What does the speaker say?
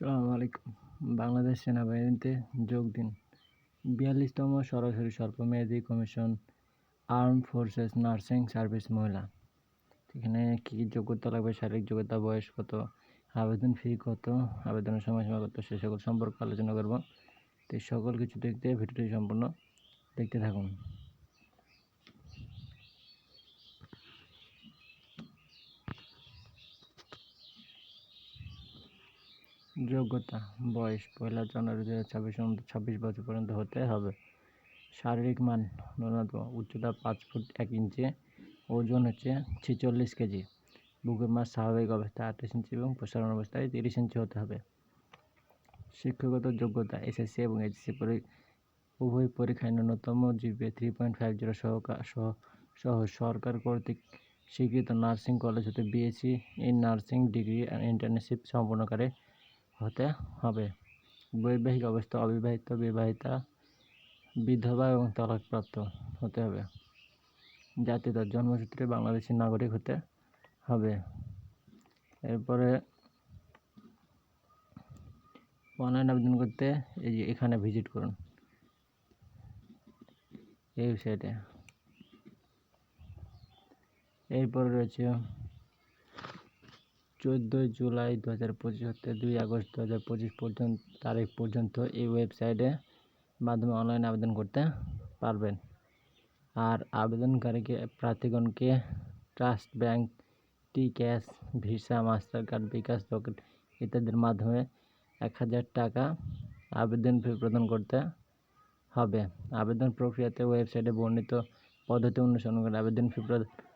আসসালামু আলাইকুম। বাংলাদেশ সেনাবাহিনীতে যোগ দিন। বিয়াল্লিশতম সরাসরি স্বল্পমেয়াদী commission arm forces nursing service মহিলা। এখানে কী কী যোগ্যতা লাগবে, শারীরিক যোগ্যতা, বয়স কত, আবেদন ফি কত, আবেদনের সময়সীমা কত, সে সকল সম্পর্কে আলোচনা করব। তো সকল কিছু দেখতে ভিডিওটি সম্পূর্ণ দেখতে থাকুন। যোগ্যতা, বয়স পয়লা জানুয়ারি দু হাজার ছাব্বিশ ছাব্বিশ বছর পর্যন্ত হতে হবে। শারীরিক মান ন্যূনতম, উচ্চতা পাঁচ ফুট এক ইঞ্চি, ওজন হচ্ছে ছেচল্লিশ কেজি। বুকের মাছ স্বাভাবিক অবস্থায় আঠাশ ইঞ্চি এবং প্রসারণ অবস্থায় তিরিশ ইঞ্চি হতে হবে। শিক্ষাগত যোগ্যতা, এসএসসি এবং এইচএসসি উভয় পরীক্ষায় ন্যূনতম GPA three point five zero সহ সহ সরকার কর্তৃক স্বীকৃত নার্সিং কলেজ হতে BSc in nursing degree internship সম্পন্নকারী হতে হবে। বৈবাহিক অবস্থা, অবিবাহিত, বিবাহিতা, বিধবা এবং তলাকপ্রাপ্ত হতে হবে। জাতীয়তা জন্মসূত্রে বাংলাদেশি নাগরিক হতে হবে। এরপরে অনলাইন আবেদন করতে এই যে এখানে ভিজিট করুন। এই ওয়েবসাইটে এরপরে রয়েছে চোদ্দোই জুলাই দু হাজার পঁচিশ হতে দুই আগস্ট দু হাজার পঁচিশ পর্যন্ত, তারিখ পর্যন্ত এই ওয়েবসাইটে মাধ্যমে অনলাইন আবেদন করতে পারবেন। আর আবেদনকারীকে, প্রার্থীগণকে Trust Bank T cash Visa master card bKash Rocket ইত্যাদির মাধ্যমে এক হাজার টাকা আবেদন ফি প্রদান করতে হবে। আবেদন প্রক্রিয়াতে ওয়েবসাইটে বর্ণিত পদ্ধতি অনুসরণ করে আবেদন ফি